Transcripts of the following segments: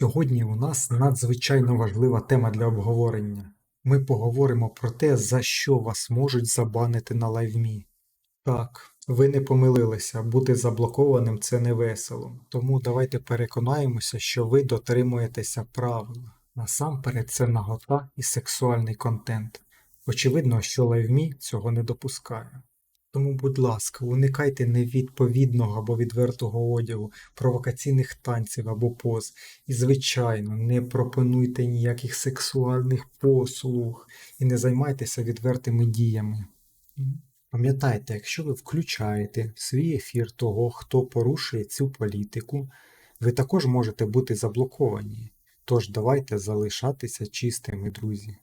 Сьогодні у нас надзвичайно важлива тема для обговорення. Ми поговоримо про те, за що вас можуть забанити на лайвмі. Так, ви не помилилися, бути заблокованим це не весело. Тому давайте переконаємося, що ви дотримуєтеся правил. Насамперед це нагота і сексуальний контент. Очевидно, що лайвмі цього не допускає. Тому, будь ласка, уникайте невідповідного або відвертого одягу, провокаційних танців або поз. І, звичайно, не пропонуйте ніяких сексуальних послуг і не займайтеся відвертими діями. Пам'ятайте, якщо ви включаєте в свій ефір того, хто порушує цю політику, ви також можете бути заблоковані. Тож давайте залишатися чистими, друзі.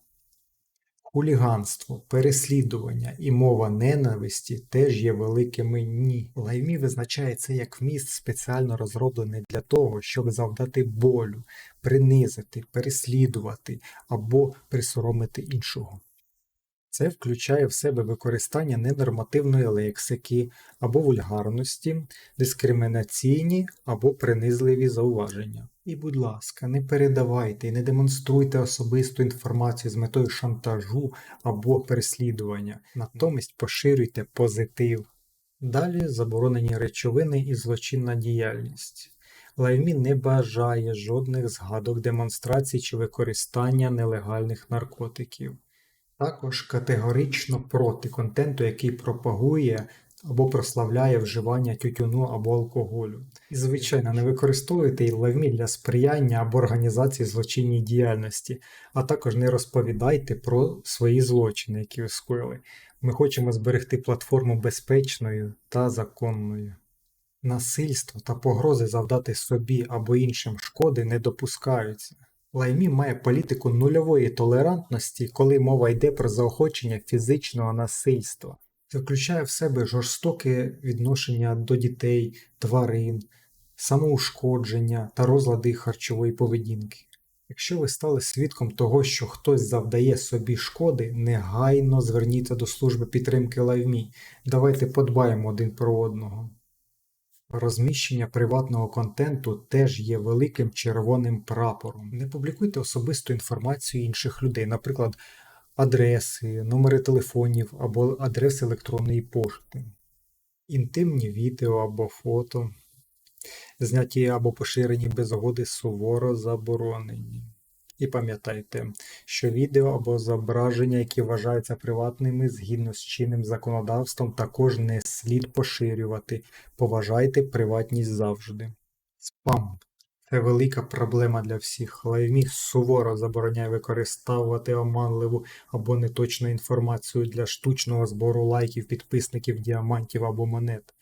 Хуліганство, переслідування і мова ненависті теж є великими ні. Лаймі визначає це як вміст спеціально розроблений для того, щоб завдати болю, принизити, переслідувати або присоромити іншого. Це включає в себе використання ненормативної лексики або вульгарності, дискримінаційні або принизливі зауваження. І, будь ласка, не передавайте і не демонструйте особисту інформацію з метою шантажу або переслідування, натомість поширюйте позитив. Далі заборонені речовини і злочинна діяльність. Лаймі не бажає жодних згадок демонстрацій чи використання нелегальних наркотиків. Також категорично проти контенту, який пропагує або прославляє вживання тютюну або алкоголю. І, звичайно, не використовуйте лавмі для сприяння або організації злочинній діяльності, а також не розповідайте про свої злочини, які ви скоїли. Ми хочемо зберегти платформу безпечною та законною. Насильство та погрози завдати собі або іншим шкоди не допускаються. Лаймі має політику нульової толерантності, коли мова йде про заохочення фізичного насильства. Включає в себе жорстоке відношення до дітей, тварин, самоушкодження та розлади харчової поведінки. Якщо ви стали свідком того, що хтось завдає собі шкоди, негайно зверніться до служби підтримки Лайвмі. Давайте подбаємо один про одного. Розміщення приватного контенту теж є великим червоним прапором. Не публікуйте особисту інформацію інших людей, наприклад, адреси, номери телефонів або адреси електронної пошти, інтимні відео або фото, зняті або поширені без згоди суворо заборонені. І пам'ятайте, що відео або зображення, які вважаються приватними згідно з чинним законодавством, також не слід поширювати. Поважайте приватність завжди. Спам це велика проблема для всіх. Лайвміг суворо забороняє використовувати оманливу або неточну інформацію для штучного збору лайків, підписників, діамантів або монет.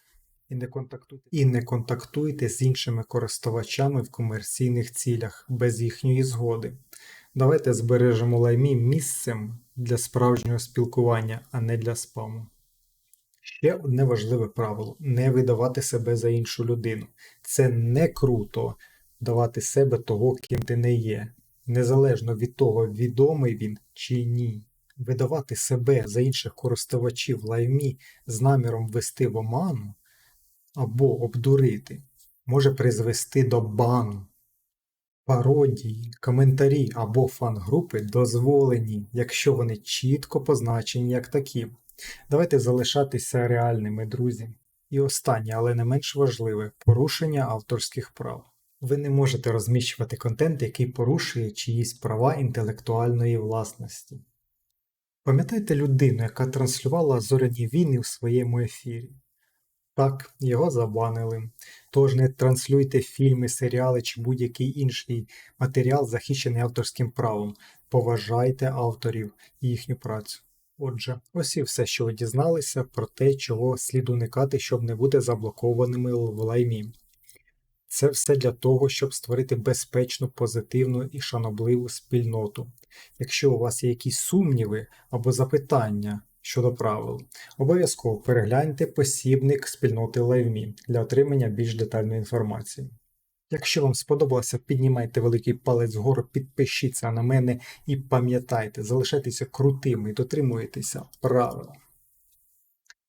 І не контактуйте і не контактуйте з іншими користувачами в комерційних цілях без їхньої згоди. Давайте збережемо лаймі місцем для справжнього спілкування, а не для спаму. Ще одне важливе правило не видавати себе за іншу людину. Це не круто давати себе того, ким ти не є, незалежно від того, відомий він чи ні. Видавати себе за інших користувачів лаймі з наміром ввести в оману або обдурити може призвести до бану. Пародії, коментарі або фан-групи дозволені, якщо вони чітко позначені як такі. Давайте залишатися реальними, друзі. І останнє, але не менш важливе порушення авторських прав. Ви не можете розміщувати контент, який порушує чиїсь права інтелектуальної власності. Пам'ятайте людину, яка транслювала зоряні війни у своєму ефірі. Так, його забанили. Тож не транслюйте фільми, серіали чи будь-який інший матеріал, захищений авторським правом. Поважайте авторів і їхню працю. Отже, ось і все, що ви дізналися про те, чого слід уникати, щоб не бути заблокованими в лаймі. Це все для того, щоб створити безпечну, позитивну і шанобливу спільноту. Якщо у вас є якісь сумніви або запитання, щодо правил. Обов'язково перегляньте посібник спільноти LiveMe для отримання більш детальної інформації. Якщо вам сподобалося, піднімайте великий палець вгору, підпишіться на мене і пам'ятайте, залишайтеся крутими дотримуйтеся правил.